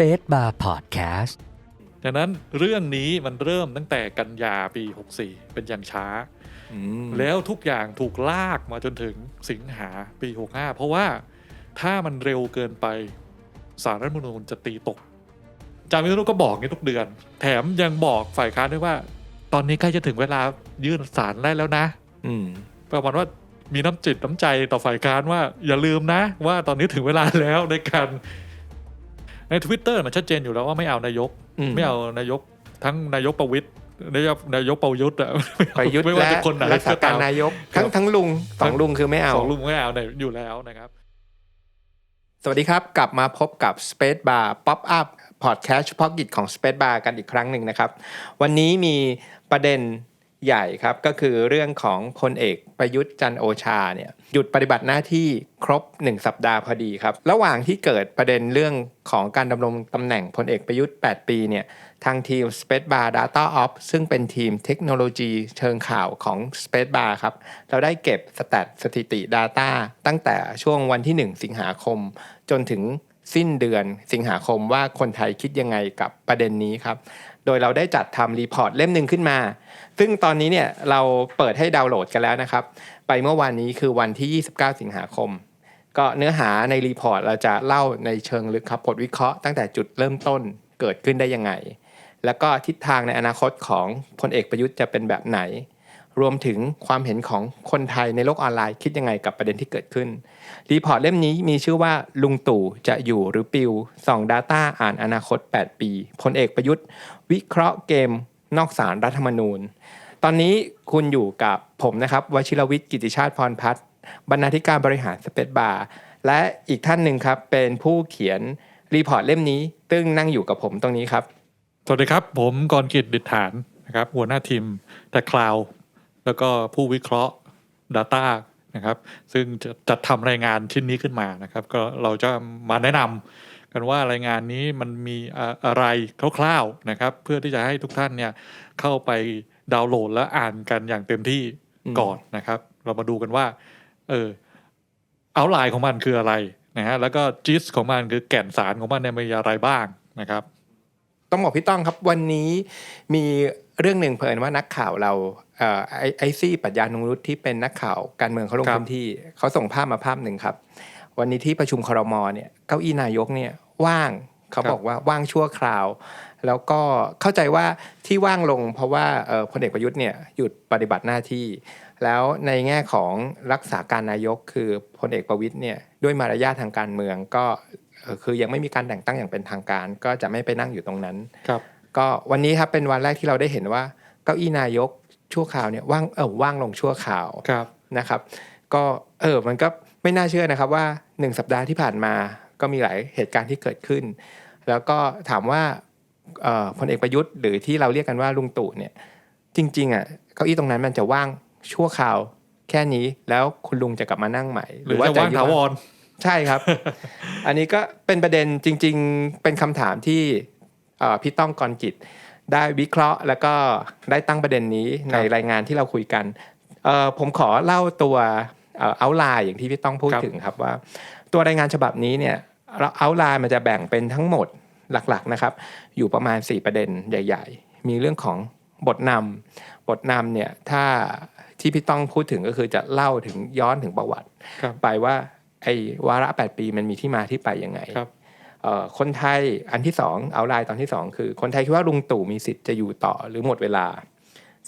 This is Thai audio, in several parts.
Space Bar Podcast ดังนั้นเรื่องนี้มันเริ่มตั้งแต่กันยาปี 64 เป็นอย่างช้าอืมแล้วทุกอย่างถูกลากมาจนถึงสิงหาปี 65 เพราะว่าถ้ามันเร็วเกินไปสารรัฐธรรมนูญจะตีตกอาจารย์วิษณุก็บอกงี้ทุกเดือน แถมยังบอกฝ่ายค้านด้วยว่า ตอนนี้ใกล้จะถึงเวลายื่นสารได้แล้วนะ อืมประมาณว่ามีน้ำจิตน้ำใจต่อฝ่ายค้านว่าอย่าลืมนะ ว่าตอนนี้ถึงเวลาแล้วในการ ใน Twitter มันชัดเจนอยู่แล้วว่าไม่เอานายกอืมไม่เอานายกทั้งนายกประวิตยนายกนายกประยุทธ์อะประยุทธ์ไม่ว่าและจะคนไหนรักษาการนายกทั้งทั้งลุงสองลุงคือไม่เอาสองลุงไม่เอาเนี่ยอยู่แล้วนะครับ สวัสดีครับ กลับมาพบกับ Space Bar Pop Up Podcast เฉพาะกิจของ Space Bar กันอีกครั้งหนึ่งนะครับ วันนี้มีประเด็น ใหญ่ครับก็คือเรื่องของพลเอกประยุทธ์จันโอชาเนี่ยหยุดปฏิบัติหน้าที่ครบ 1 สัปดาห์พอดีครับ ระหว่างที่เกิดประเด็นเรื่องของการดำรงตำแหน่งพลเอกประยุทธ์ 8 ปีเนี่ยทางทีม Space Bar Data Ops ซึ่งเป็นทีมเทคโนโลยีเชิงข่าวของ Space Bar ครับ เราได้เก็บสแตทสถิติ Data ตั้งแต่ช่วงวันที่ 1 สิงหาคม จนถึงสิ้นเดือนสิงหาคมว่าคนไทยคิดยังไงกับประเด็นนี้ครับ โดยเราได้จัดทำรีพอร์ตเล่มหนึ่งขึ้นมา ซึ่งตอนนี้เนี่ยเราเปิดให้ดาวน์โหลดกันแล้วนะครับ ไปเมื่อวานนี้คือวันที่ 29 สิงหาคม ก็เนื้อหาในรีพอร์ตเราจะเล่าในเชิงลึกครับบทวิเคราะห์ตั้งแต่จุดเริ่มต้นเกิดขึ้นได้ยังไง แล้วก็ทิศทางในอนาคตของพลเอกประยุทธ์จะเป็นแบบไหน รวมถึงความเห็นของคนไทยในโลกออนไลน์คิดยังไงกับประเด็นที่เกิดขึ้น รีพอร์ตเล่มนี้มีชื่อว่าลุงตู่จะอยู่หรือปิวส่อง Data อ่านอนาคต 8 ปีพลเอกประยุทธ์ วิเคราะห์เกม นอกสารรัฐธรรมนูญ ตอนนี้คุณอยู่กับผมนะครับวชิรวิทย์กิติชาติพรพัฒน์บรรณาธิการบริหารสเปซบาร์และอีกท่านหนึ่งครับเป็นผู้เขียนรีพอร์ตเล่มนี้ ซึ่งนั่งอยู่กับผมตรงนี้ครับ สวัสดีครับ ผมกรกิจดิษฐานนะครับหัวหน้าทีมแต่คลาวแล้วก็ผู้วิเคราะห์ Data นะครับ ซึ่งจะจัดทำรายงานชิ้นนี้ขึ้นมานะครับ ก็เราจะมาแนะนำ กันว่ารายงานนี้มันมีอะอะไรคร่าวๆนะครับ เพื่อที่จะให้ทุกท่านเนี่ยเข้าไปดาวน์โหลดและอ่านกันอย่างเต็มที่อืมก่อนนะครับ เรามาดูกันว่า เออเอาไลน์ของมันคืออะไรนะฮะแล้วก็จิสของมันคือแก่นสารของมันเนี่ยมีอะไรบ้างนะครับ ต้องบอกพี่ต้องครับวันนี้มีเรื่องหนึ่งเพิ่นว่านักข่าวเราเอ่อไอไอซี่ปรัชญานุรุตที่เป็นนักข่าวการเมืองเขาลงครับพื้นที่เขาส่งภาพมาภาพหนึ่งครับ วันนี้ที่ประชุมครมเนี่ยเก้าอี้นายกเนี่ยว่างเขาบอกว่าว่างชั่วคราว แล้วก็เข้าใจว่าที่ว่างลง เพราะว่าเอ่อพลเอกประยุทธ์เนี่ยหยุดปฏิบัติหน้าที่ แล้วในแง่ของรักษาการนายกคือพลเอกประวิตยเนี่ยด้วยมารยาททางการเมืองก็เอ่อคือยังไม่มีการแต่งตั้งอย่างเป็นทางการ ก็จะไม่ไปนั่งอยู่ตรงนั้นครับ ก็วันนี้ครับเป็นวันแรกที่เราได้เห็นว่าเก้าอี้นายกชั่วคราวเนี่ยว่างเออว่างลงชั่วคราวครับนะครับ ก็เออมันก็ ไม่น่าเชื่อนะครับว่าหนึ่งสัปดาห์ที่ผ่านมาก็มีหลายเหตุการณ์ที่เกิดขึ้น แล้วก็ถามว่าเอ่อพลเอกประยุทธ์หรือที่เราเรียกกันว่าลุงตู่เนี่ยจริงๆอะเก้าอี้ตรงนั้นมันจะว่างชั่วคราวแค่นี้แล้วคุณลุงจะกลับมานั่งใหม่ หรือจะว่างถาวรใช่ครับ อันนี้ก็เป็นประเด็นจริง ๆ เป็นคำถามที่เอ่อพี่ต้องกรกิจได้วิเคราะห์ แล้วก็ได้ตั้งประเด็นนี้ในรายงานที่เราคุยกันเอ่อผมขอเล่าตัว เอาไลน์อย่างที่พี่ต้องพูดครับถึงครับว่า ตัวรายงานฉบับนี้เนี่ยเอาไลน์มันจะแบ่งเป็นทั้งหมดหลักๆนะครับ อยู่ประมาณ 4 ประเด็นใหญ่ ๆ มีเรื่องของบทนำบทนำเนี่ยถ้าที่พี่ต้องพูดถึงก็คือจะเล่าถึงย้อนถึงประวัติครับไปว่าไอ้วาระ 8 ปีมันมีที่มาที่ไปยังไงครับเอ่อคนไทยอันที่สองเอาไลน์ตอนที่สองคือ คนไทยคิดว่าลุงตู่มีสิทธิ์จะอยู่ต่อหรือหมดเวลา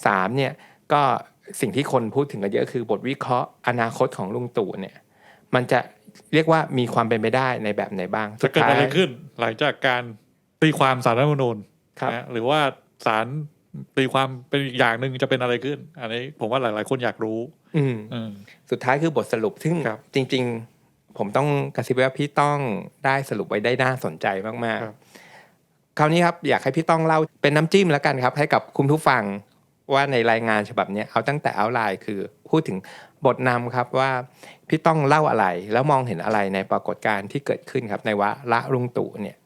สามเนี่ยก็ สิ่งที่คนพูดถึงกันเยอะคือบทวิเคราะห์อนาคตของลุงตู่เนี่ย มันจะเรียกว่ามีความเป็นไปได้ในแบบไหนบ้างจะเกิดอะไรขึ้น หลังจากการตีความสารรัฐธรรมนูญครับนะหรือว่าสารตีความเป็นอีกอย่างหนึ่งจะเป็นอะไรขึ้น อันนี้ผมว่าหลาย ๆ คนอยากรู้ อืมอืมสุดท้ายคือบทสรุปซึ่งครับจริง ๆ ผมต้องกระซิบว่าพี่ต้องได้สรุปไว้ได้น่าสนใจมากครับๆคราวนี้ครับอยากให้พี่ต้องเล่าเป็นน้ำจิ้มแล้วกันครับ ให้กับคุณผู้ฟัง ว่าในรายงานฉบับเนี้ยเอาตั้งแต่เอาไลน์คือพูดถึงบทนำครับว่าพี่ต้องเล่าอะไรแล้วมองเห็นอะไรในปรากฏการณ์ที่เกิดขึ้นครับในวาระลุงตู่เนี่ย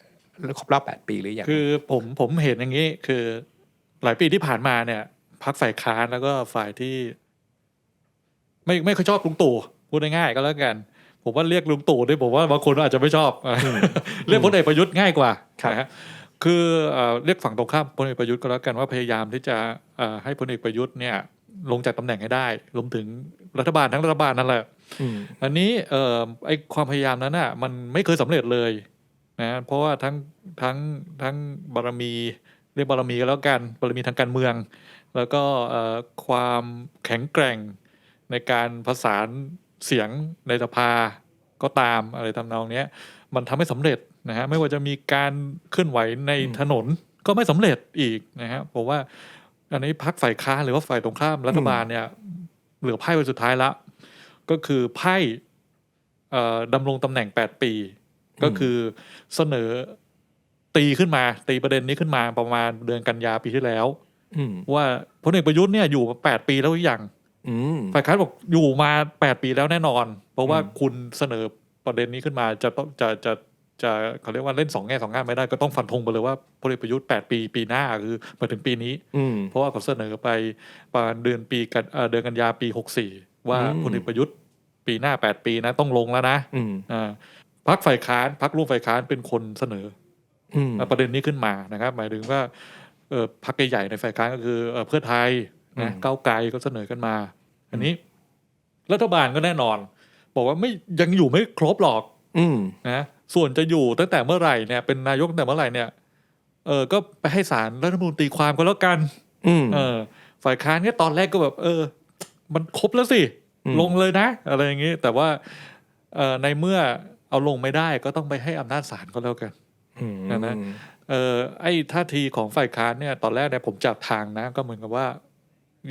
ครบรอบ8ปีหรือยังคือผมผมเห็นอย่างนี้คือหลายปีที่ผ่านมาเนี่ยพักฝ่ายค้านแล้วก็ฝ่ายที่ ไม่ไม่ค่อยชอบลุงตู่พูดง่ายๆก็แล้วกัน ผมว่าเรียกลุงตู่ด้วยผมว่าบางคนอาจจะไม่ชอบ เรียกพลเอกประยุทธ์ง่ายกว่าครับนะฮะ คือเอ่อเรียกฝั่งตรงข้ามพลเอกประยุทธ์ก็แล้วกันว่าพยายามที่จะเอ่อให้พลเอกประยุทธ์เนี่ยลงจากตำแหน่งให้ได้รวมถึงรัฐบาลทั้งรัฐบาลนั่นแหละอืมอันนี้เอ่อไอความพยายามนั้นน่ะมันไม่เคยสำเร็จเลยนะเพราะว่าทั้งทั้งทั้งบารมีเรียกบารมีก็แล้วกันบารมีทางการเมือง แล้วก็เอ่อความแข็งแกร่งในการผสานเสียงในสภาก็ตามอะไรทำนองเนี้ยมันทำให้สำเร็จ นะฮะไม่ว่าจะมีการเคลื่อนไหวในอืมถนนก็ไม่สำเร็จอีกนะฮะผมว่าอันนี้พักฝ่ายค้านหรือว่าฝ่ายตรงข้ามรัฐบาลเนี่ยเหลือไพ่ใบสุดท้ายละ ก็คือไพ่เอ่อดำรงตำแหน่ง 8 ปี ก็คือเสนอตีขึ้นมา ตีประเด็นนี้ขึ้นมาประมาณเดือนกันยาปีที่แล้วอืมว่าพลเอกประยุทธ์เนี่ยอยู่มา8ปีแล้วหรือยังอืมฝ่ายค้านบอกอยู่มา8ปีแล้วแน่นอน เพราะว่าอืมคุณเสนอประเด็นนี้ขึ้นมาจะต้องจะจะ จะเขาเรียกว่าเล่นสองแง่สองงานไม่ได้ก็ต้องฟันธงไปเลยว่าพลเอกประยุทธ์ 8 ปีปีหน้าคือมาถึงปีนี้อืมเพราะว่าเขาเสนอไปประมาณเดือนปีกันเอ่อเดือนกันยาปี 64 ว่าอืมพลเอกประยุทธ์ปีหน้า 8 ปีนะต้องลงแล้วนะอืมอ่าพักฝ่ายค้านพักร่วมฝ่ายค้านเป็นคนเสนออืมประเด็นนี้ขึ้นมานะครับ หมายถึงว่าเออพักใหญ่ๆในฝ่ายค้านก็คือเอ่อเพื่อไทยนะอืมก้าวไกลก็เสนอกันมา อันนี้ รัฐบาลก็แน่นอน บอกว่าไม่ยังอยู่ไม่ครบหรอกอืมนะ ส่วนจะอยู่ตั้งแต่เมื่อไหร่เนี่ยเป็นนายกตั้งแต่เมื่อไหร่เนี่ยเออก็ไปให้ศาลรัฐธรรมนูญตีความก็แล้วกันอืมเออ ฝ่ายค้านเนี่ยตอนแรกก็แบบ เออ มันครบแล้วสิอืมลงเลยนะ อะไรอย่างงี้ แต่ว่าเออในเมื่อเอาลงไม่ได้ก็ต้องไปให้อำนาจศาลก็แล้วกันอืมนะนะเออไอ้ท่าทีของฝ่ายค้านเนี่ย ตอนแรกเนี่ยผมจับทางนะ ก็เหมือนกับว่า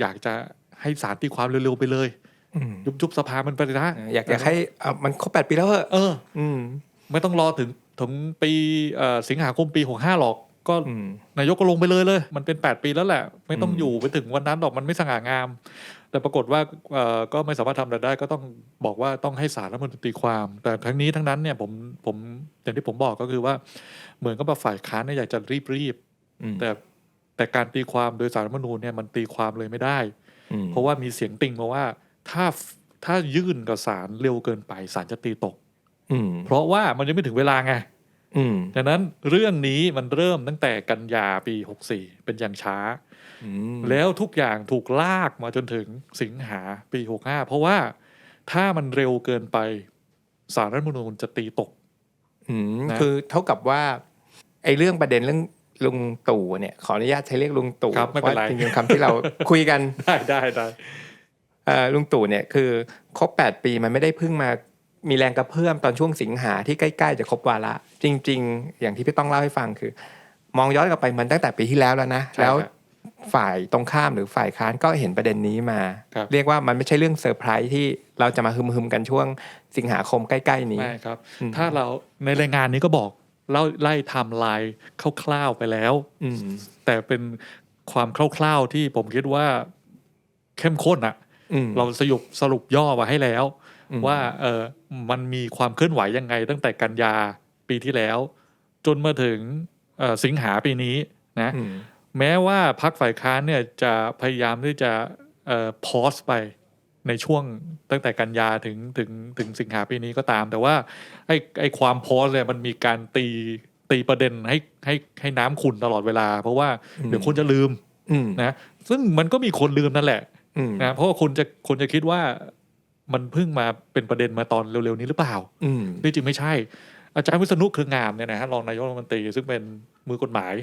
อยากจะให้ศาลตีความเร็วๆไปเลยอืมยุบยุบสภามันไปเลยนะอยากอยากให้เอามันครบแปดปีแล้วเหรอเออ อืม ไม่ต้องรอถึงถึงปีเอ่อสิงหาคมปีหกห้าหรอกก็อืมนายกก็ลงไปเลยเลย มันเป็นแปดปีแล้วแหละ ไม่ต้องอืมอยู่ไปถึงวันนั้นหรอกมันไม่สง่างาม แต่ปรากฏว่าเอ่อก็ไม่สามารถทำอะไรได้ ก็ต้องบอกว่าต้องให้ศาลรัฐธรรมนูญตีความ แต่ทั้งนี้ทั้งนั้นเนี่ยผมผมอย่างที่ผมบอกก็คือว่า เหมือนกับว่าฝ่ายค้านเนี่ยอยากจะรีบรีบอืมๆแต่แต่การตีความโดยสารรัฐธรรมนูญเนี่ยมันตีความเลยไม่ได้อืมเพราะว่ามีเสียงติงมาว่าถ้าถ้ายื่นกับศาลเร็วเกินไปศาลจะตีตก อืมเพราะว่ามันยังไม่ถึงเวลาไงอืมดังนั้นเรื่องนี้มันเริ่มตั้งแต่กันยาปี 64 เป็นอย่างช้า อืมแล้วทุกอย่างถูกลากมาจนถึงสิงหาปี 65 เพราะว่าถ้ามันเร็วเกินไปสารรัฐธรรมนูญจะตีตก อืมนะคือเท่ากับว่าไอ้เรื่องประเด็นเรื่องลุงตู่เนี่ยขออนุญาตใช้เรียกลุงตู่ครับไม่เป็นไร พาะจริงๆคำที่เรา คุยกันได้ได้ได้ เอ่อลุงตู่เนี่ยคือครบ8ปีมันไม่ได้เพิ่งมา มีแรงกระเพื่อมตอนช่วงสิงหาที่ใกล้ ๆ จะครบวาระจริง ๆ อย่างที่พี่ต้องเล่าให้ฟังคือ มองย้อนกลับไปมันตั้งแต่ปีที่แล้วแล้วนะใช่แล้วครับฝ่ายตรงข้ามหรือฝ่ายค้านก็เห็นประเด็นนี้มาครับเรียกว่ามันไม่ใช่เรื่องเซอร์ไพรส์ที่เราจะมาฮึมๆกันช่วงสิงหาคมใกล้ ๆ นี้ไม่ครับอืมถ้าเราในรายงานนี้ก็บอกเล่าไล่ไทม์ไลน์คร่าวๆไปแล้วอืมแต่เป็นความคร่าวๆที่ผมคิดว่าเข้มข้นอะอืมเราสรุปสรุปย่อมาให้แล้วอืม ว่าเออมันมีความเคลื่อนไหวยังไง ตั้งแต่กันยาปีที่แล้ว จนมาถึงเอ่อสิงหาปีนี้นะอืมแม้ว่าพักฝ่ายค้านเนี่ยจะพยายามที่จะเอ่อพอสไปในช่วงตั้งแต่กันยาถึงถึงถึงสิงหาปีนี้ก็ตาม แต่ว่าไอ้ไอ้ความพอสเนี่ยมันมีการตีตีประเด็นให้ให้ให้น้ำขุ่นตลอดเวลา เพราะว่าอืมเดี๋ยวคนจะลืมอืมนะซึ่งมันก็มีคนลืมนั่นแหละอืมนะเพราะว่าคนจะคนจะคิดว่า มันเพิ่งมาเป็นประเด็นมาตอนเร็วๆนี้หรือเปล่าอืมที่จริงไม่ใช่ อาจารย์วิษณุเครืองามเนี่ยนะฮะรองนายกรัฐมนตรีซึ่งเป็นมือกฎหมาย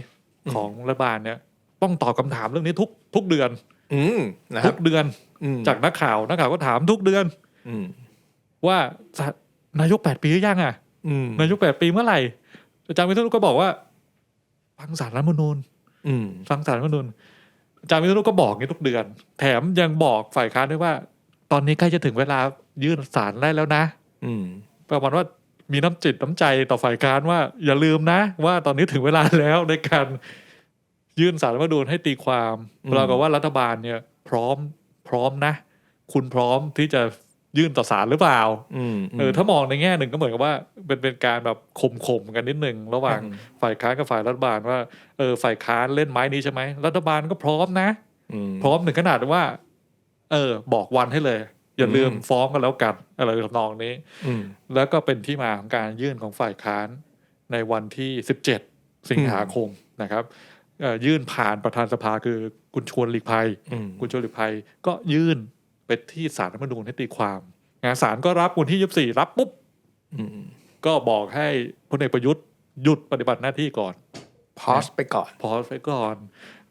อืม ของรัฐบาลเนี่ยต้องตอบคำถามเรื่องนี้ทุกทุกเดือน อืมนะคทุรับกเดือนอืมจากนักข่าวนักข่าวก็ถามทุกเดือน อืมว่าสะนายกแปดปีหรือยังอะ อืมนายกแปดปีเมื่อไหร่ อาจารย์วิษณุก็บอกว่า ฟังสารรัฐธรรมนูญ อืม ฟังสารรัฐธรรมนูญอาจารย์วิษณุก็บอกอย่างนี้ทุกเดือน แถมยังบอกฝ่ายค้านด้วยว่า ตอนนี้ใกล้จะถึงเวลายื่นสารได้แล้วนะ อืมประมาณว่ามีน้ำจิตน้ำใจต่อฝ่ายค้านว่าอย่าลืมนะ ว่าตอนนี้ถึงเวลาแล้วในการยื่นสารรัฐธรรมนูญให้ตีความอืมเรากับว่ารัฐบาลเนี่ย พร้อมพร้อมนะ คุณพร้อมที่จะยื่นต่อศาลหรือเปล่าอืมเออถ้ามองในแง่หนึ่งก็เหมือนกับว่าเป็นเป็นการแบบข่มๆกันนิดหนึ่งระหว่างอืมฝ่ายค้านกับฝ่ายรัฐบาลว่าเออฝ่ายค้านเล่นไม้นี้ใช่ไหมรัฐบาลก็พร้อมนะอืมพร้อมถึงขนาดว่า เออ บอกวันให้เลย อย่าลืมอืมฟ้องกันแล้วกันอะไรทำนองนี้อืมแล้วก็เป็นที่มาของการยื่นของฝ่ายค้านในวันที่ 17 สิงหาคมนะครับเอ่อยื่นผ่านประธานสภาคือคุณชวนหลีกภัยอืมคุณชวนหลีกภัย ก็ยื่นไปที่ศาลรัฐธรรมนูญให้ตีความนะศาลก็รับวันที่24รับปุ๊บอืมก็บอกให้พลเอกประยุทธ์หยุดปฏิบัติหน้าที่ก่อนพอสไปก่อนพอไปก่อน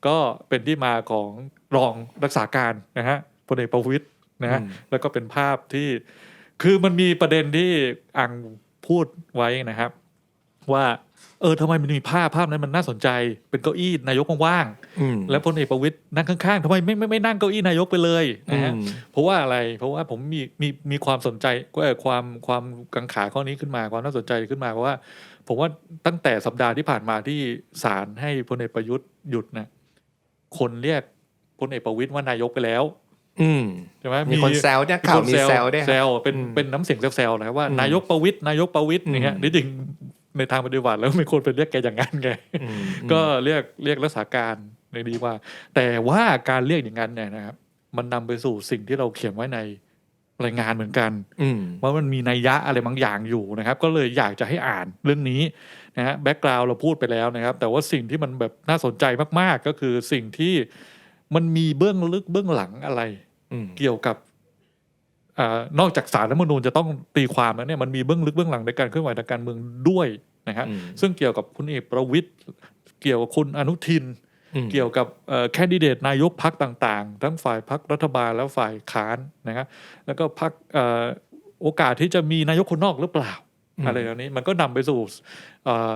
ก็เป็นที่มาของรองรักษาการนะฮะ พลเอกประวิตยนะฮะอืมแล้วก็เป็นภาพที่คือมันมีประเด็นที่อังพูดไว้นะครับ ว่า เออทำไมมันมีภาพภาพนั้นมันน่าสนใจ เป็นเก้าอี้นายกว่างอืมๆแล้วพลเอกประวิตยนั่งข้างๆทำไมไม่ไม่ไม่นั่งเก้าอี้นายกไปเลยนะฮะอืมเพราะว่าอะไร เพราะว่าผมมีมีมีความสนใจก็เอ่อความความกังขาข้อนี้ขึ้นมา ความน่าสนใจขึ้นมาเพราะว่า ผมว่าตั้งแต่สัปดาห์ที่ผ่านมาที่ศาลให้พลเอกประยุทธ์หยุดนะคนเรียกพลเอกประวิตยว่านายกไปแล้ว อืมใช่ไหมมีคนแซวเนี่ยข่าวมีแซวด้วยแซครับวเป็นอืมเป็นน้ำเสียงแซวๆนะครับว่าอืมนายกประวิตยนายกประวิตยอย่างเงี้ยอืมนี่จริงในทางปฏิบัติแล้วไม่ควรเป็นเรียกแกอย่างนั้นไงอืมก็เรียกเรียกรักษาการในดีว่า แต่ว่าการเรียกอย่างนั้นเนี่ยนะครับ มันนำไปสู่สิ่งที่เราเขียนไว้ในรายงานเหมือนกันอืมว่ามันมีนัยยะอะไรบางอย่างอยู่นะครับ ก็เลยอยากจะให้อ่านเรื่องนี้นะฮะแบ็กกราวเราพูดไปแล้วนะครับ แต่ว่าสิ่งที่มันแบบน่าสนใจมากๆ ก็คือสิ่งที่มันมีเบื้องลึกเบื้องหลังอะไรอืม เกี่ยวกับอานอกจากสารรัฐธรรมนูญจะต้องตีความแล้วเนี่ยมันมีเบื้องลึกเบื้องหลังในการเคลื่อนไหวทางการเมืองด้วยนะครับอืมซึ่งเกี่ยวกับคุณเอกประวิตยเกี่ยวกับคุณอนุทินอืมเกี่ยวกับแคนดิเดตนายกพักต่างๆ ทั้งฝ่ายพักรัฐบาลและฝ่ายค้านนะครับแล้วก็พักโอกาสที่จะมีนายกคนนอกหรือเปล่าอืมอะไรแบบนี้มันก็นำไปสู่เอ่อ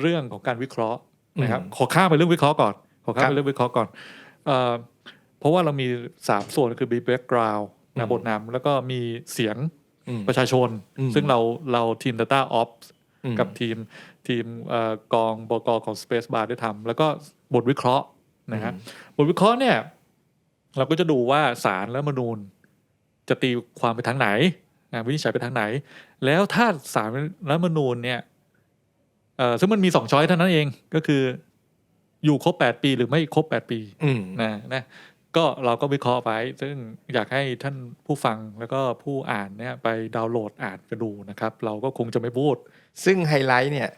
เรื่องของการวิเคราะห์นะครับอืมขอข้ามไปเรื่องวิเคราะห์ก่อนขอข้ามครัไปบเรื่องวิเคราะห์ก่อน เอ่อเพราะว่าเรามีสามส่วนคือ b ี background อืนะมบทนำแล้วก็มีเสียงอืมประชาชนอืมซึ่งเราเราทีม Data Ops อืมกับทีมทีมเอ่อกองบกของ Space Bar ได้ทำแล้วก็บทวิเคราะห์นะฮะบทวิเคราะห์เนี่ย เราก็จะดูว่าสารและมนูญ จะตีความไปทางไหนนะวินิจฉัยไปทางไหน แล้วถ้าสารและมนูญเนี่ยเอ่อซึ่งมันมีสองช้อยเท่านั้นเองก็คืออยู่ครบแปดปีหรือไม่ครบแปดปีอืมนะนะ ก็เราก็วิเคราะห์ไปซึ่งอยากให้ท่านผู้ฟังแล้วก็ผู้อ่านเนี่ยไปดาวน์โหลดอ่านกันดูนะครับ เราก็คงจะไม่พูด ซึ่งไฮไลท์เนี่ย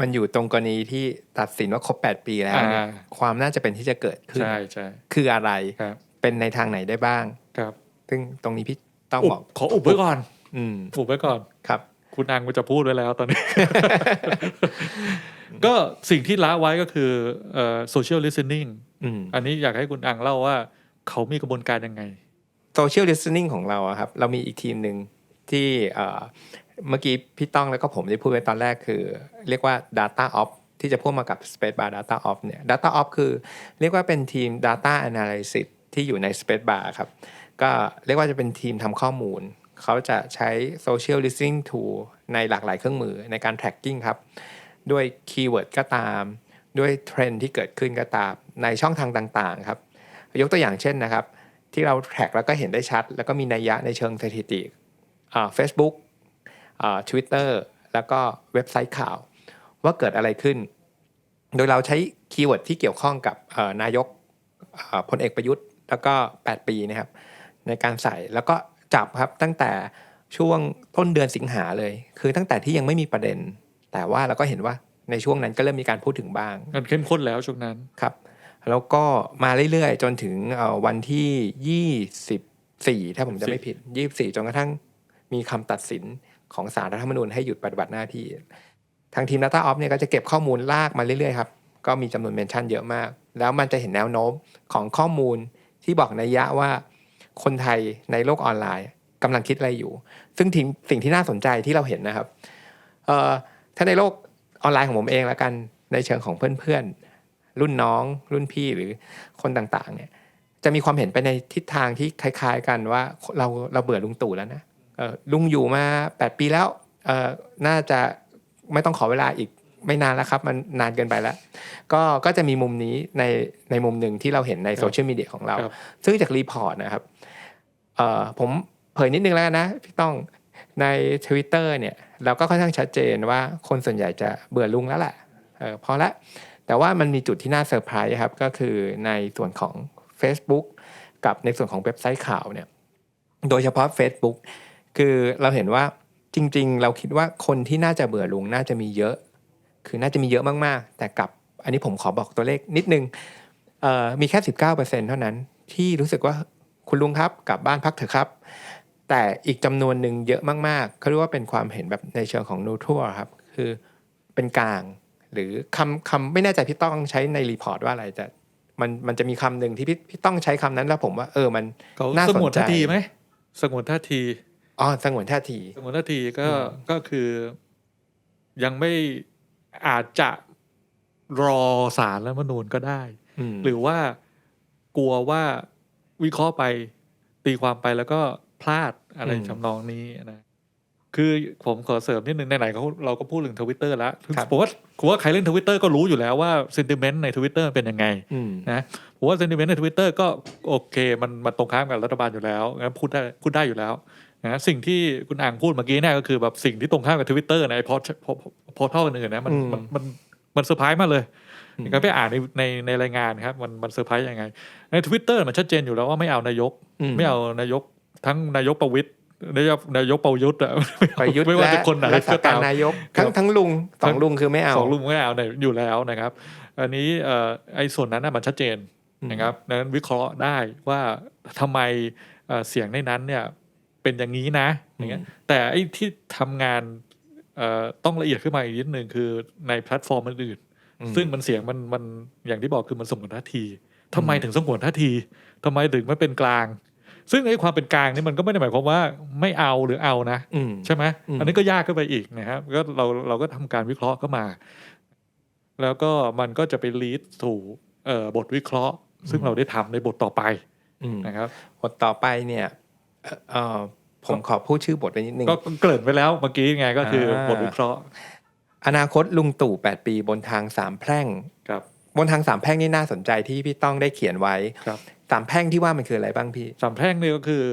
มันอยู่ตรงกรณีที่ตัดสินว่าครบ 8 ปีแล้วเนี่ยอ่า ความน่าจะเป็นที่จะเกิดขึ้น ใช่ใช่คืออะไรครับเป็นในทางไหนได้บ้าง ครับซึ่งตรงนี้พี่ต้องอุบบอก ขออุบไว้ก่อนอืมอุบไว้ก่อน ครับ คุณอังก็จะพูดไว้แล้วตอนนี้ ก็สิ่งที่ละไว้ก็คือเอ่อ social listening อืมอันนี้อยากให้คุณอังเล่าว่า เขามีกระบวนการยังไงโซเชียล i ิส t e นิ่งของเราครับ เรามีอีกทีมหนึ่งที่เมื่อกี้พี่ต้องแล้วก็ผมได้พูดไปตอนแรกคือ เรียกว่า Data Ops ที่จะพ่วงมากับ Space Bar Data Ops เนี่ย Data Ops คือเรียกว่าเป็นทีม Data Analysis ที่อยู่ใน Space Bar ครับ ก็เรียกว่าจะเป็นทีมทำข้อมูล เขาจะใช้ Social Listening Tool ในหลากหลายเครื่องมือในการ tracking ครับ ด้วยคีย์เวิร์ดก็ตาม ด้วยเทรนด์ที่เกิดขึ้นก็ตาม ในช่องทางต่างๆครับ ยกตัวอย่างเช่นนะครับ ที่เราแท็กแล้วก็เห็นได้ชัด แล้วก็มีนัยยะในเชิงสถิติอ่า Facebook อ่า Twitter แล้วก็เว็บไซต์ข่าว ว่าเกิดอะไรขึ้น โดยเราใช้คีย์เวิร์ดที่เกี่ยวข้องกับเอ่อนายกอ่าพลเอกประยุทธ์ แล้วก็ 8 ปีนะครับในการใส่แล้วก็จับครับตั้งแต่ช่วงต้นเดือนสิงหาเลย คือตั้งแต่ที่ยังไม่มีประเด็น แต่ว่าเราก็เห็นว่าในช่วงนั้นก็เริ่มมีการพูดถึงบ้างมันเข้มข้นแล้วช่วงนั้นครับ แล้วก็มาเรื่อยๆ จนถึงเอ่อวันที่24ถ้าผมจะไม่ผิด24จนกระทั่งมีคำตัดสินของสารรัฐธรรมนูญให้หยุดปฏิบัติหน้าที่ ทางทีม Data Ops เนี่ยก็จะเก็บข้อมูลลากมาเรื่อยๆครับ ก็มีจำนวนเมนชั่นเยอะมาก แล้วมันจะเห็นแนวโน้มของข้อมูลที่บอกนัยยะว่า คนไทยในโลกออนไลน์กำลังคิดอะไรอยู่ ซึ่งทิ้งสิ่งที่น่าสนใจที่เราเห็นนะครับเอ่อถ้าในโลกออนไลน์ของผมเองแล้วกันในเชิงของเพื่อนๆ รุ่นน้องรุ่นพี่หรือคนต่างๆ เนี่ยจะมีความเห็นไปในทิศทางที่คล้าย ๆ กันว่าเราเราเบื่อลุงตู่แล้วนะเอ่อลุงอยู่มา 8 ปีแล้วเอ่อน่าจะไม่ต้องขอเวลาอีกไม่นานแล้วครับ มันนานเกินไปแล้ว ก็ก็จะมีมุมนี้ในในมุมหนึ่งที่เราเห็นในโซเชียลมีเดียของเราครับซึ่งจากรีพอร์ตนะครับเอ่อผมเผยนิดนึงแล้วกันนะพี่ต้องใน Twitter เนี่ยเราก็ค่อนข้างชัดเจนว่าคนส่วนใหญ่จะเบื่อลุงแล้วแหละเออพอละ แต่ว่ามันมีจุดที่น่าเซอร์ไพรส์ครับก็คือในส่วนของ Facebook กับในส่วนของเว็บไซต์ข่าวเนี่ยโดยเฉพาะ Facebook คือเราเห็นว่าจริง ๆ เราคิดว่าคนที่น่าจะเบื่อลุงน่าจะมีเยอะ คือน่าจะมีเยอะมากๆ แต่กับอันนี้ผมขอบอกตัวเลขนิดนึงเอ่อมีแค่ 19%เท่านั้นที่รู้สึกว่าคุณลุงครับกลับบ้านพักเถอะครับ แต่อีกจำนวนหนึ่งเยอะมากๆเขาเรียกว่าเป็นความเห็นแบบในเชิงของนูทัวครับ คือเป็นกลาง หรือคำคำไม่แน่ใจพี่ต้องใช้ในรีพอร์ตว่าอะไรแต่มันมันจะมีคำหนึ่งที่พี่พี่ต้องใช้คำนั้นแล้วผมว่าเออมันเขาน่าสสนใจงวนท่าทีไหมสงวนท่าทีอ๋อสงวนท่าทีสงวนท่าทีก็อืมก็คือ ยังไม่อาจจะรอสารและมนูญก็ได้อืมหรือว่ากลัวว่าวิเคราะห์ไปตีความไปแล้วก็พลาดอะไรอืมทำนองนี้นะ คือผมขอเสริมนิดนึงไหนๆเขาเราก็พูดถึงทวิตเตอร์แล้วครับผมว่าผมว่าใครเล่นทวิตเตอร์ก็รู้อยู่แล้วว่าเซนติเมนต์ในทวิตเตอร์เป็นยังไงอืมนะผมว่าเซนติเมนต์ในทวิตเตอร์ก็โอเค มันมันตรงข้ามกับรัฐบาลอยู่แล้วงั้นพูดได้พูดได้อยู่แล้วนะสิ่งที่คุณอ่างพูดเมื่อกี้เนี่ยก็คือแบบสิ่งที่ตรงข้ามกับทวิตเตอร์ในพอพอพอเท่าอื่นๆนะมันอืมมันมันมันเซอร์ไพรส์มากเลยอืมก็ไปอ่านในในในรายงานครับมันมันเซอร์ไพรส์ยังไงในทวิตเตอร์มันชัดเจนอยู่แล้วว่าไม่เอานายก ไม่เอานายกทั้งนายกประวิตย นายกนายกประยุทธ์อะไม่เอาประยุทธ์ไม่ว่าและจะคนไหนรักษาก็กาตารมนายกทั้งทั้งลุงสองลุงคือไม่เอาสองลุงไม่เอาเนี่ยอยู่แล้วนะครับ อันนี้เอ่อไอ้ส่วนนั้นน่ะมันชัดเจนอืมนะครับดังนั้นวิเคราะห์ได้ว่าทำไมเอ่อเสียงในนั้นเนี่ยเป็นอย่างนี้นะอย่างเงี้ยแต่ไอ้ที่ทำงานเอ่อต้องละเอียดขึ้นมาอีกนิดนึงคือในแพลตฟอร์มอื่นๆอืมซึ่งมันเสียงมันมันอย่างที่บอกคือมันสมวนท่าทีทำไมถึงสมวนท่าทีทำไมถึงไม่เป็นกลาง ซึ่งไอ้ความเป็นกลางนี่มันก็ไม่ได้หมายความว่าไม่เอาหรือเอานะอืมใช่ไหมอืมอันนี้ก็ยากขึ้นไปอีกนะครับก็เราเราก็ทำการวิเคราะห์เข้ามา แล้วก็มันก็จะไปลีดสู่เอ่อบทวิเคราะห์ ซึ่งเราได้ทำในบทต่อไปอืมนะครับบทต่อไปเนี่ยเอ่อเอ่อผมขอพูดชื่อบทไปนิดนึงก็เกริ่นไปแล้วเมื่อกี้ไงก็คืออ่าบทวิเคราะห์ อนาคตลุงตู่8ปีบนทางสามแพร่งครับบนทางสามแพร่งนี่น่าสนใจที่พี่ต้องได้เขียนไว้ครับ สามแพร่งที่ว่ามันคืออะไรบ้างพี่สามแพร่งนี่ก็คือ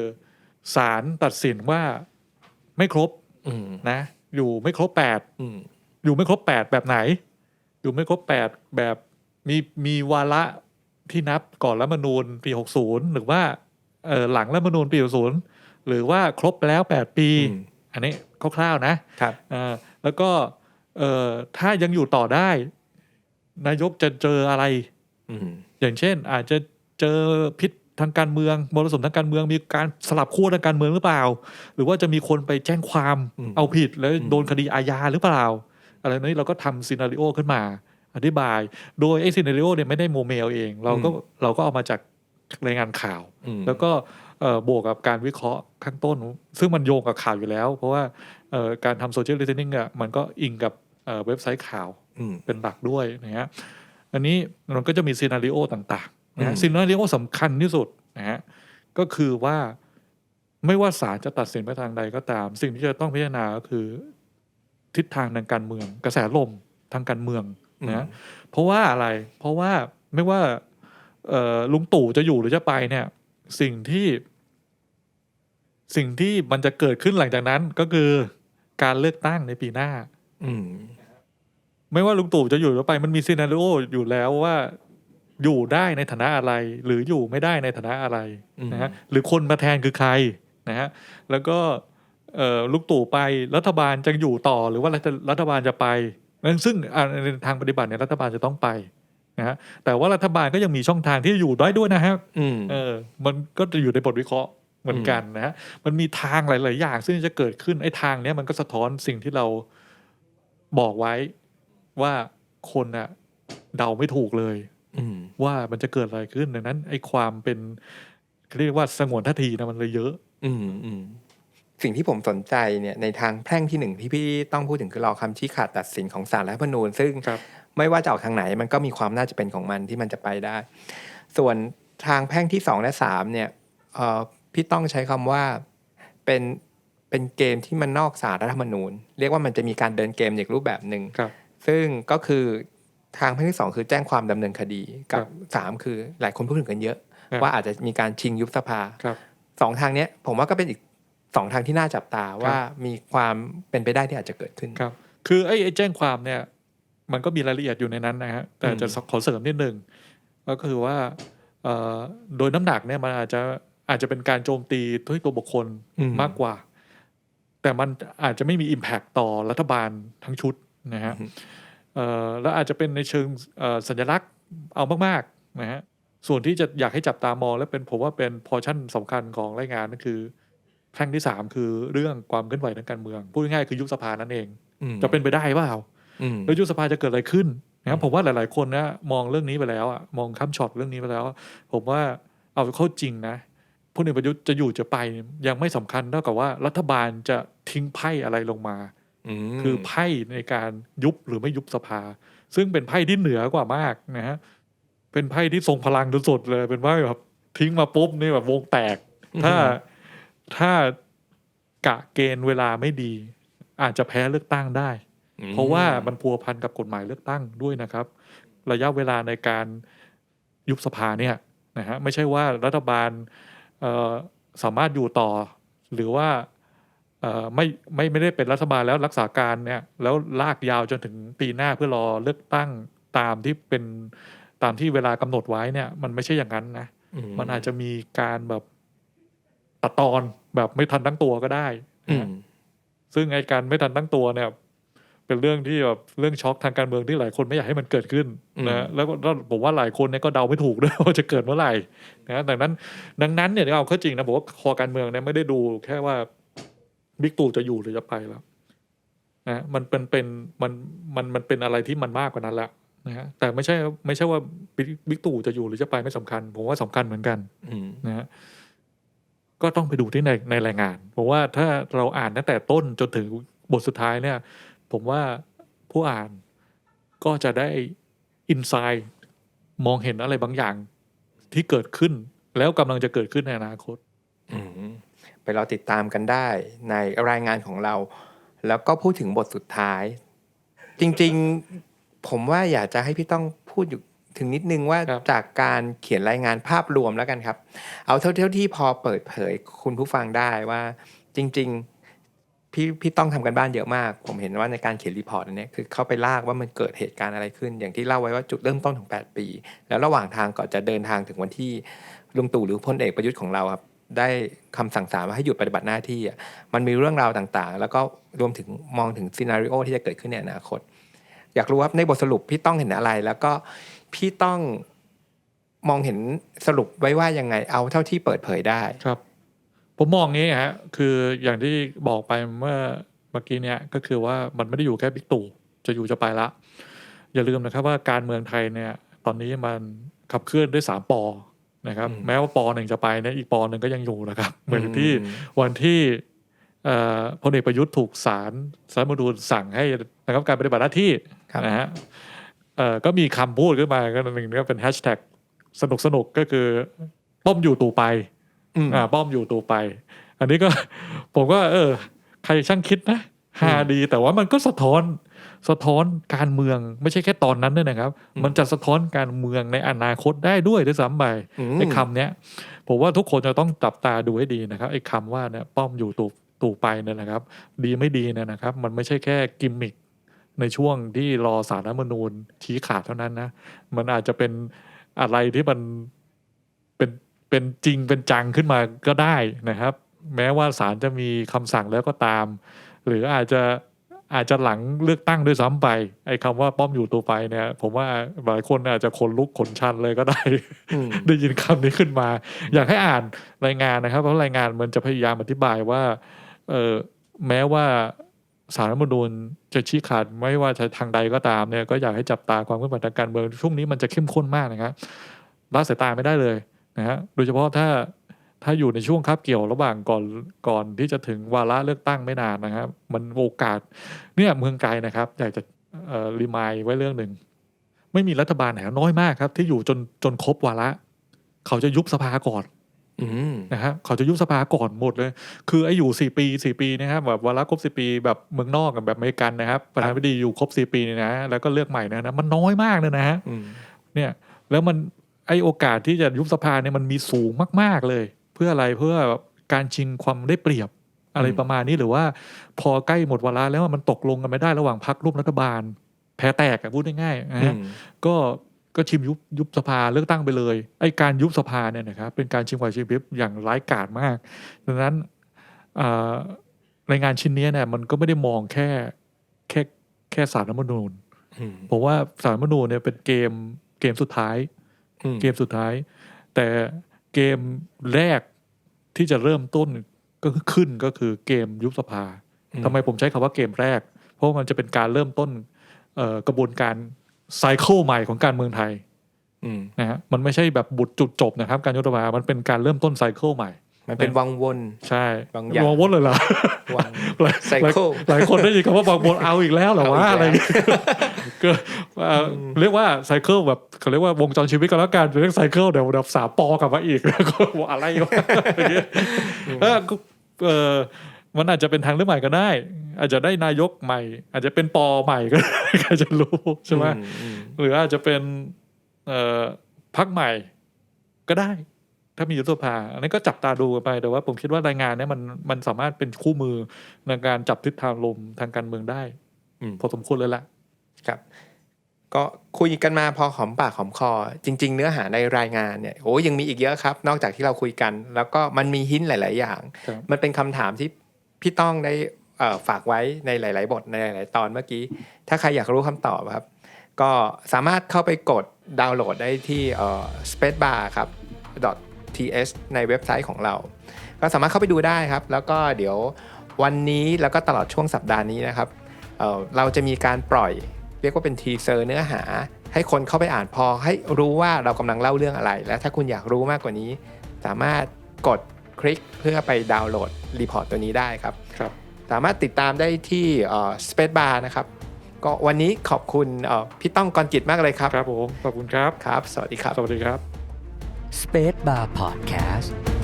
ศาลตัดสินว่าไม่ครบอืมนะ อยู่ไม่ครบแปดอืมอยู่ไม่ครบแปดแบบไหน อยู่ไม่ครบแปดแบบมีมีวาระที่นับก่อนรัฐธรรมนูญปีหกศูนย์หรือว่าเออหลังรัฐธรรมนูญปีหกศูนย์หรือว่าครบไปแล้วแปดปีอืมอันนี้คร่าวๆนะครับอ่าแล้วก็เอ่อถ้ายังอยู่ต่อได้ นายกจะเจออะไรอืมอย่างเช่น อาจจะ เจอพิษทางการเมืองมรสุมทางการเมืองมีการสลับขั้วทางการเมืองหรือเปล่า หรือว่าจะมีคนไปแจ้งความอืมเอาผิดแล้วอืมโดนคดีอาญาหรือเปล่า อะไรนี้เราก็ทำซีนารีโอขึ้นมา อธิบาย โดยไอ้ซีนารีโอเนี่ยไม่ได้โมเมลเอง เราก็เราก็เอามาจากรายงานข่าวอืมแล้วก็เอ่อบวกกับการวิเคราะห์ข้างต้น ซึ่งมันโยงกับข่าวอยู่แล้ว เพราะว่าเอ่อการทำโซเชียล i ิ t เ n น n ่ะมันก็อิงกับเอ่อเว็บไซต์ข่าวอืมเป็นหลักด้วยนะฮะอันนี้มันก็จะมีซีนารีโอต่างๆ นะอืฮะมซีนารีโอสำคัญที่สุดนะฮะก็คือว่าไม่ว่าศาลจะตัดสินไปทางใดก็ตาม สิ่งที่จะต้องพิจารณาก็คือ ทิศทางทางการเมือง กระแสลมทางการเมืองนะฮะเพราะว่าอะไรเพราะว่าไม่ว่าเอ่อลุงตู่จะอยู่หรือจะไปเนี่ย สิ่งที่สิ่งที่มันจะเกิดขึ้นหลังจากนั้นก็คือการเลือกตั้งในปีหน้า อืมไม่ว่าลุงตู่จะอยู่หรือไป มันมีซีนารีโออยู่แล้วว่า อยู่ได้ในฐานะอะไร หรืออยู่ไม่ได้ในฐานะอะไรอืมนะฮะหรือคนมาแทนคือใครนะฮะแล้วก็เอ่อลุงตู่ไปรัฐบาลจะอยู่ต่อหรือว่ารัฐรัฐบาลจะไปซึ่งอ่าในทางปฏิบัติเนี่ยรัฐบาลจะต้องไปนะฮะแต่ว่ารัฐบาลก็ยังมีช่องทางที่จะอยู่ได้ด้วยนะฮะอืมเออมันก็จะอยู่ในบทวิเคราะห์เหมือนกันนะฮะมันมีทางหลาย ๆ อย่างซึ่งจะเกิดขึ้นไอ้ทางเนี้ยมันก็สะท้อนสิ่งที่เราบอกไว้ว่าคนอะเดาไม่ถูกเลยอืม ว่ามันจะเกิดอะไรขึ้นดังนั้น ไอ้ความเป็นเรียกว่าสงวนท่าทีนะมันเลยเยอะ อืมอืมสิ่งที่ผมสนใจเนี่ยในทางแพร่งที่หนึ่งที่พี่ต้องพูดถึงคือรอคำชี้ขาดตัดสินของศาลรัฐธรรมนูญ ซึ่งครับไม่ว่าจะออกทางไหนมันก็มีความน่าจะเป็นของมันที่มันจะไปได้ ส่วนทางแพ่งที่สองและสามเนี่ยเอ่อพี่ต้องใช้คำว่าเป็นเป็นเกมที่มันนอกสารรัฐธรรมนูญ เรียกว่ามันจะมีการเดินเกมอีกรูปแบบหนึ่งครับซึ่งก็คือ ทางแพ่งที่สองคือแจ้งความดำเนินคดีกับครับสามคือหลายคนพูดถึงกันเยอะครับว่าอาจจะมีการชิงยุบสภาครับสองทางเนี้ยผมว่าก็เป็นอีกสองทางที่น่าจับตาว่ามีความเป็นไปได้ที่อาจจะเกิดขึ้นครับ คือไอ้ไอ้แจ้งความเนี่ย มันก็มีรายละเอียดอยู่ในนั้นนะฮะแต่อืมจะขอเสริมนิดนึงก็คือว่าเอ่อโดยน้ำหนักเนี่ยมันอาจจะอาจจะเป็นการโจมตีด้วยตัวบุคคลอืมมากกว่า แต่มันอาจจะไม่มี Impact ต่อรัฐบาลทั้งชุดนะฮะเอ่อ แล้วอาจจะเป็นในเชิงเอ่อสัญลักษณ์เอามากๆนะฮะส่วนที่จะอยากให้จับตามองและเป็นผมว่าเป็นพอชั่นสำคัญของรายงานนั่นคือแพร่งที่สามคือเรื่องความเคลื่อนไหวทางการเมือง พูดง่ายๆคือยุบสภานั่นเองอืมจะเป็นไปได้เปล่าอืมแล้วยุบสภาจะเกิดอะไรขึ้นนะครับผมว่าหลาย ๆ คนนะมองเรื่องนี้ไปแล้วอะมองข้ามช็อตเรื่องนี้ไปแล้ว ผมว่าเอาเข้าจริงนะพลเอกประยุทธ์จะอยู่จะไปยังไม่สำคัญเท่ากับว่ารัฐบาลจะทิ้งไพ่อะไรลงมาม คือไพ่ในการยุบหรือไม่ยุบสภา ซึ่งเป็นไพ่ที่เหนือกว่ามากนะฮะเป็นไพ่ที่ทรงพลังสุดๆเลย เป็นไพ่แบบทิ้งมาปุ๊บนี่แบบวงแตก ถ้าถ้ากะเกณฑ์เวลาไม่ดี อาจจะแพ้เลือกตั้งได้อืมเพราะว่ามันพัวพันกับกฎหมายเลือกตั้งด้วยนะครับ ระยะเวลาในการยุบสภาเนี่ยนะฮะไม่ใช่ว่ารัฐบาลเอ่อสามารถอยู่ต่อ หรือว่าเอ่อ ไม่ไม่ไม่ได้เป็นรัฐบาลแล้วรักษาการเนี่ยแล้วลากยาวจนถึงปีหน้าเพื่อรอเลือกตั้งตามที่เป็นตามที่เวลากำหนดไว้เนี่ย มันไม่ใช่อย่างนั้นนะมันอาจจะมีการแบบตัดตอนแบบไม่ทันตั้งตัวก็ได้อืนะฮะมซึ่งไอ้การไม่ทันตั้งตัวเนี่ย เป็นเรื่องที่แบบเรื่องช็อกทางการเมืองที่หลายคนไม่อยากให้มันเกิดขึ้นอืมนะแล้วก็แล้วผมว่าหลายคนเนี่ยก็เดาไม่ถูกด้วยว่าจะเกิดเมื่อไหร่นะดังนั้น ดังนั้นเนี่ยเอาเข้าจริงนะผมว่าคอการเมืองเนี่ยไม่ได้ดูแค่ว่า บิ๊กตู่จะอยู่หรือจะไปแล้วนะมันเป็นเป็นมันมันมันเป็นอะไรที่มันมากกว่านั้นแหละนะฮะแต่ไม่ใช่ไม่ใช่ว่าบิ๊กบิ๊กตู่จะอยู่หรือจะไปไม่สำคัญ ผมว่าสำคัญเหมือนกันอืมนะฮะก็ต้องไปดูที่ในในรายงานผมว่าถ้าเราอ่านตั้งแต่ต้นจนถึงบทสุดท้ายเนี่ย ผมว่าผู้อ่านก็จะได้อินไซด์มองเห็นอะไรบางอย่างที่เกิดขึ้น แล้วกำลังจะเกิดขึ้นในอนาคตอืม ไปรอติดตามกันได้ในรายงานของเรา แล้วก็พูดถึงบทสุดท้าย จริงๆผมว่าอยากจะให้พี่ต้องพูดอยู่ถึงนิดนึงว่าครับจากการเขียนรายงานภาพรวมแล้วกันครับ เอาเท่าเท่าที่พอเปิดเผยคุณผู้ฟังได้ว่า จริง ๆ พี่พี่ต้องทำกันบ้านเยอะมาก ผมเห็นว่าในการเขียนรีพอร์ตอันเนี้ยคือเข้าไปลากว่ามันเกิดเหตุการณ์อะไรขึ้น อย่างที่เล่าไว้ว่าจุดเริ่มต้นของ 8 ปี แล้วระหว่างทางก่อนจะเดินทางถึงวันที่ลุงตู่หรือพลเอกประยุทธ์ของเราครับ ได้คำสั่งสารว่าให้หยุดปฏิบัติหน้าที่อะมันมีเรื่องราวต่างๆ แล้วก็รวมถึงมองถึงซีนารีโอที่จะเกิดขึ้นในอนาคต อยากรู้ว่าในบทสรุปพี่ต้องเห็นอะไร แล้วก็พี่ต้องมองเห็นสรุปไว้ว่ายังไงเอาเท่าที่เปิดเผยได้ครับ ผมมองงี้ฮะคืออย่างที่บอกไปเมื่อเมื่อกี้เนี่ยก็คือว่ามันไม่ได้อยู่แค่บิ๊กตู่จะอยู่จะไปละ อย่าลืมนะครับว่าการเมืองไทยเนี่ย ตอนนี้มันขับเคลื่อนด้วยสามปอ นะครับอืมแม้ว่าปอหนึ่งจะไปเนี่ยอีกปอหนึ่งก็ยังอยู่นะครับ เหมือนที่อืมวันที่เอ่อพลเอกประยุทธ์ถูกศาลสาลรฐธรรมนูญสั่งให้นะครับการปฏิบัติหน้าที่ครับนะฮะเอ่อก็มีคำพูดขึ้นมาก็หนึ่งก็เป็นแฮชแท็กสนุกสนุกๆก็คือป้อมอยู่ตู่ไปอืมอ่าป้อมอยู่ตู่ไป อันนี้ก็ผมก็ เออ ใครช่างคิดนะฮาดีแต่ว่ามันก็สะท้อน สะท้อนการเมืองไม่ใช่แค่ตอนนั้นด้วยนะครับอืมมันจะสะท้อนการเมืองในอนาคตได้ด้วยด้วยซ้ำไปอืมไอ้คำเนี้ยผมว่าทุกคนจะต้องจับตาดูให้ดีนะครับไอ้คำว่าเนี่ยป้อมอยู่ตู่ตู่ไปเนี่ยนะครับ ดีไม่ดีเนี่ยนะครับ มันไม่ใช่แค่กิมมิคในช่วงที่รอสารรัฐธรรมนูญชี้ขาดเท่านั้นนะมันอาจจะเป็นอะไรที่มันเป็นเป็นจริงเป็นจังขึ้นมาก็ได้นะครับ แม้ว่าศาลจะมีคำสั่งแล้วก็ตาม หรืออาจจะ อาจจะหลังเลือกตั้งด้วยซ้ำไป ไอ้คำว่าป้อมอยู่ตัวไปเนี่ย ผมว่าหลายคนอาจจะขนลุกขนชันเลยก็ได้อืมได้ยินคำนี้ขึ้นมา อยากให้อ่านรายงานนะครับ เพราะรายงานมันจะพยายามอธิบายว่า เออแม้ว่าสารรัฐธรรมนูญจะชี้ขาดไม่ว่าจะทางใดก็ตามเนี่ย ก็อยากให้จับตาความเคลื่อนไหวทางการเมืองช่วงนี้มันจะเข้มข้นมากนะครับละสายตาไม่ได้เลยนะฮะโดยเฉพาะถ้า ถ้าอยู่ในช่วงคาบเกี่ยวระหว่างก่อนก่อนที่จะถึงวาระเลือกตั้งไม่นานนะครับ มันโอกาสเนี่ยเมืองไกลนะครับอยากจะเอ่อรีมายไว้เรื่องหนึ่งไม่มีรัฐบาลไหนน้อยมากครับ ที่อยู่จนจนครบวาระ เขาจะยุบสภาก่อนอืมนะครับเขาจะยุบสภาก่อนหมดเลย คือไอ้อยู่สี่ปีสี่ปีนะครับแบบวาระครบสี่ปีแบบเมืองนอกกับแบบอเมริกันนะครับประธานาธิบดีอยู่ครบสี่ปีเนี่ยนะแล้วก็เลือกใหม่เนยนะมันน้อยมากเลยนะฮะอืมเนี่ย แล้วมันไอโอกาสที่จะยุบสภาเนี่ยมันมีสูงมาก ๆเลย เพื่ออะไรเพื่อการชิงความได้เปรียบอะไรประมาณนี้หรือว่า พอใกล้หมดวาระแล้วมันตกลงกันไม่ได้ระหว่างพรรคร่วมรัฐบาล แพ้แตกอะพูดง่ายๆนะอืฮะมก็ก็ชิมยุบยุบสภาเลือกตั้งไปเลยไอ้การยุบสภาเนี่ยนะครับเป็นการชิงไหวชิงพริบอย่างร้ายกาจมาก ดังนั้นอ่ารายงานชิ้นเนี้ยเนี่ยมันก็ไม่ได้มองแค่แค่แค่สารรัฐธรรมนูญอืมผมว่าสารรัฐธรรมนูญเนี่ยเป็นเกมเกมสุดท้ายอืมเกมสุดท้าย แต่ เกมแรกที่จะเริ่มต้นก็คือขึ้นก็คือเกมยุบสภาอืมทำไมผมใช้คำว่าเกมแรก เพราะว่ามันจะเป็นการเริ่มต้นเอ่อกระบวนการไซเคิลใหม่ของการเมืองไทยอืมนะฮะมันไม่ใช่แบบบุตรจุดจบนะครับ การยุบสภามันเป็นการเริ่มต้นไซเคิลใหม่ มันเป็นวังวน ใช่บางอย่างมองวนเลยเหรอวังหลายไซเคิลหลายหลายคนได้ยินคำว่าบางวนเอาอีกแล้วเหรอวะเอาอีกแล้วอะไรอย่างเงี้ยก็เอ่ออเรียกว่าไซเคิลแบบเขาเรียกว่าวงจรชีวิตกันแล้วกันเรียกไซเคิลเดี๋ยวเดี๋ยวสามปอกลับมาอีกแล้วก็ว่าอะไรวะอย่างเงี้ยเออก็เออมันอาจจะเป็นทางเลือกใหม่ก็ได้ อาจจะได้นายกใหม่ อาจจะเป็นปอใหม่ก็ได้ใครจะรู้ใช่ไหมอือืมหรืออาจจะเป็นเอ่อพักใหม่ก็ได้ ถ้ามียุบสภา อันนี้นก็จับตาดูกันไป แต่ว่าผมคิดว่ารายงานเนี้มันมันสามารถเป็นคู่มือในการจับทิศทางลมทางการเมืองได้อืมพอสมควรเลยละครับ ก็คุยกันมาพอหอมปากหอมคอ จริง ๆ เนื้อหาในรายงานเนี่ยโอ้ยังมีอีกเยอะครับ นอกจากที่เราคุยกัน แล้วก็มันมีหินหลาย ๆ อย่างครับมันเป็นคำถามที่พี่ต้องได้เอ่อฝากไว้ในหลาย ๆ บทในหลาย ๆ ตอนเมื่อกี้ ถ้าใครอยากรู้คำตอบครับ ก็สามารถเข้าไปกดดาวน์โหลดได้ที่เอ่อ spacebar ครับ .ts ในเว็บไซต์ของเรา ก็สามารถเข้าไปดูได้ครับ แล้วก็เดี๋ยววันนี้แล้วก็ตลอดช่วงสัปดาห์นี้นะครับเอ่อเราจะมีการปล่อยเรียกว่าเป็นทีเซอร์เนื้อหา ให้คนเข้าไปอ่านพอให้รู้ว่าเรากำลังเล่าเรื่องอะไร และถ้าคุณอยากรู้มากกว่านี้ สามารถกดคลิกเพื่อไปดาวน์โหลดรีพอร์ตตัวนี้ได้ครับครับ สามารถติดตามได้ที่สเปซบาร์นะครับก็วันนี้ขอบคุณเอ่อพี่ต้องกรจิตมากเลยครับ ครับผม ขอบคุณครับ ครับ สวัสดีครับ สวัสดีครับ Space Bar Podcast